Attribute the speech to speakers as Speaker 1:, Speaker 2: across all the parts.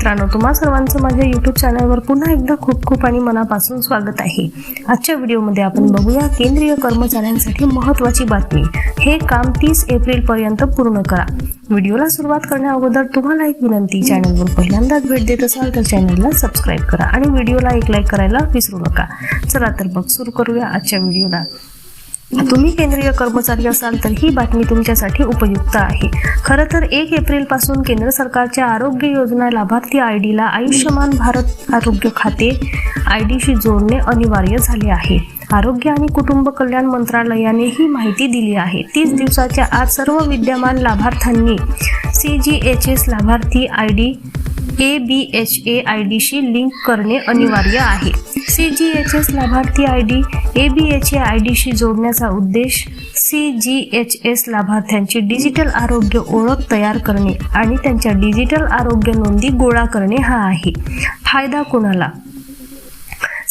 Speaker 1: मित्रांनो तुम्हा सर्वांचं माझ्या युट्यूब चॅनलवर पुन्हा एकदा खूप खूप आणि मनापासून स्वागत आहे. आजच्या व्हिडिओमध्ये आपण बघूया केंद्रीय कर्मचाऱ्यांसाठी महत्त्वाची बातमी. हे काम तीस एप्रिल पर्यंत पूर्ण करा. व्हिडिओला सुरुवात करण्या अगोदर तुम्हाला एक विनंती चॅनलवर पहिल्यांदाच भेट देत असाल तर चॅनलला सबस्क्राईब करा आणि व्हिडिओला एक लाईक करायला विसरू नका. चला तर मग सुरू करूया आजच्या व्हिडिओला. तुम्ही केंद्रीय कर्मचारी असाल तर ही बातमी तुमच्यासाठी उपयुक्त आहे. खरं तर एक एप्रिलपासून केंद्र सरकारच्या आरोग्य योजना लाभार्थी आय डीला आयुष्यमान भारत आरोग्य खाते आय डीशी जोडणे अनिवार्य झाले आहे. आरोग्य आणि कुटुंब कल्याण मंत्रालयाने ही माहिती दिली आहे. तीस दिवसाच्या आत सर्व विद्यमान लाभार्थ्यांनी सी जी एच एस लाभार्थी I D A B H A I डीशी link करणे अनिवार्य आहे. सी जी एच एस लाभार्थी I D A B H A I डीशी जोडण्याचा उद्देश सी जी एच एस लाभार्थ्यांची डिजिटल आरोग्य ओळख तयार करणे आणि त्यांच्या डिजिटल आरोग्य नोंदी गोळा करणे हा आहे. फायदा कोणाला?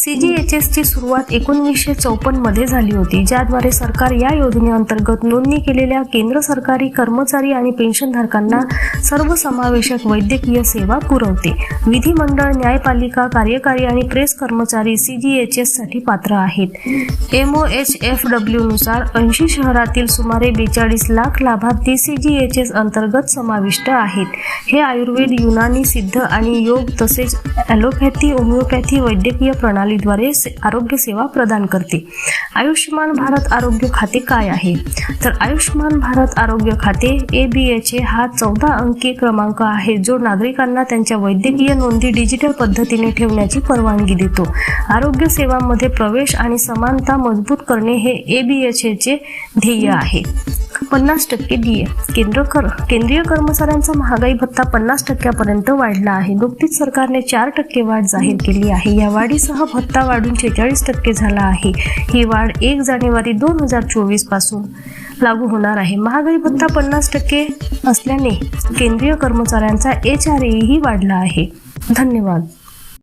Speaker 1: सी जी एच एसची सुरुवात एकोणवीसशे चौपन्नमध्ये झाली होती ज्याद्वारे सरकार या योजनेअंतर्गत नोंदणी केलेल्या केंद्र सरकारी कर्मचारी आणि पेन्शनधारकांना सर्वसमावेशक वैद्यकीय सेवा पुरवते. विधिमंडळ न्यायपालिका कार्यकारी आणि प्रेस कर्मचारी सी जी एच एससाठी पात्र आहेत. एम ओ एच एफ डब्ल्यूनुसार ऐंशी शहरातील सुमारे बेचाळीस लाख लाभार्थी सी जी एच एस अंतर्गत समाविष्ट आहेत. हे आयुर्वेद युनानी सिद्ध आणि योग तसेच ॲलोपॅथी होमिओपॅथी वैद्यकीय प्रणाली प्रणालीद्वारे से- आरोग्य सेवा प्रदान करते. आयुष्यमान भारत आरोग्य खाते काय आहे? तर आयुष्यमान भारत आरोग्य खाते ए बी एच ए हा चौदा अंकी क्रमांक आहे जो नागरिकांना त्यांच्या वैद्यकीय नोंदी डिजिटल पद्धतीने ठेवण्याची परवानगी देतो. आरोग्य सेवांमध्ये प्रवेश आणि समानता मजबूत करणे हे ए बी एच एचे ध्येय आहे. पन्नास टक्के डीए केंद्र कर केंद्रीय कर्मचाऱ्यांचा महागाई भत्ता पन्नास टक्क्यापर्यंत वाढला आहे. नुकतीच सरकारने चार टक्के वाढ जाहीर केली आहे. या वाढीसह भत्ता वाढून छेचाळीस टक्के झाला आहे. ही वाढ एक जानेवारी दोन हजार चोवीसपासून लागू होणार आहे. महागाई भत्ता पन्नास टक्के असल्याने केंद्रीय कर्मचाऱ्यांचा एच आर एही वाढला आहे. धन्यवाद.